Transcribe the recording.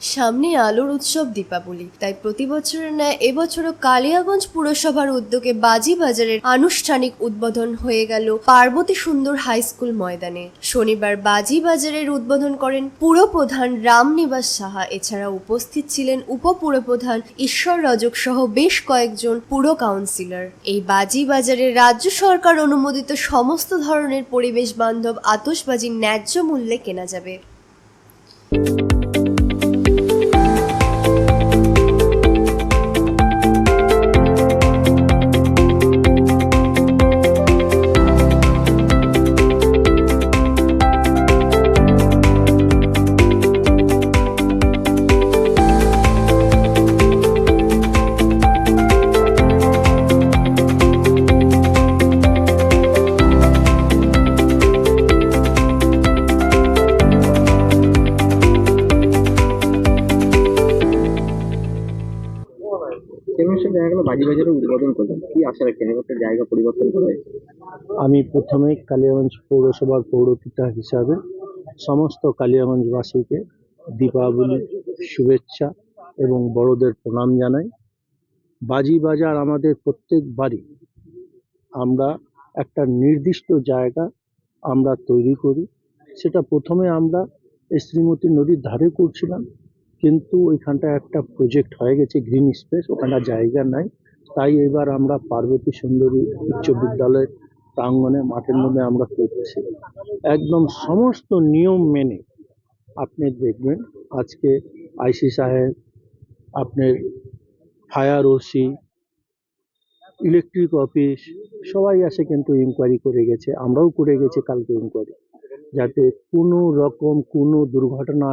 সামনে আলোর উৎসব দীপাবলি। তাই প্রতি বছরের ন্যায় এবছরও কালিয়াগঞ্জ পুরসভার উদ্যোগে বাজি বাজারের আনুষ্ঠানিক উদ্বোধন হয়ে গেল পার্বতী সুন্দর হাই স্কুল ময়দানে। শনিবার বাজি বাজারের উদ্বোধন করেন পুরপ্রধান রামনিবাস সাহা। এছাড়া উপস্থিত ছিলেন উপপুরপ্রধান ঈশ্বর রজক সহ বেশ কয়েকজন পুর কাউন্সিলর। এই বাজি বাজারে রাজ্য সরকার অনুমোদিত সমস্ত ধরনের পরিবেশ বান্ধব আতশবাজি ন্যায্য মূল্যে কেনা যাবে। বাজারে উদ্বোধন কি আশা এবার জায়গা পরিবর্তন আমি প্রথমে কালিয়াগঞ্জ পৌরসভার পৌরপিতা হিসাবে সমস্ত কালিয়াগঞ্জবাসীকে দীপাবলির শুভেচ্ছা এবং বড়দের প্রণাম জানাই। বাজি বাজার আমাদের প্রত্যেক বাড়ি আমরা একটা নির্দিষ্ট জায়গা আমরা তৈরি করি। সেটা প্রথমে আমরা শ্রীমতী নদীর ধারে করছিলাম। কিন্তু ওইখানটা একটা প্রজেক্ট হয়ে গেছে গ্রিন স্পেস ওখানটা জায়গা নাই। তাই এবার আমরা পার্বতী সুন্দরী উচ্চ বিদ্যালয়ের প্রাঙ্গনে মাঠের মধ্যে আমরা করছি। একদম সমস্ত নিয়ম মেনে আপনি দেখবেন, আজকে আইসি সাহেব, আপনার ফায়ার ওসি ইলেকট্রিক অফিস সবাই আসে কিন্তু ইনকোয়ারি করে গেছে। আমরাও করে গেছি কালকে ইনকোয়ারি যাতে কোনো রকম কোনো দুর্ঘটনা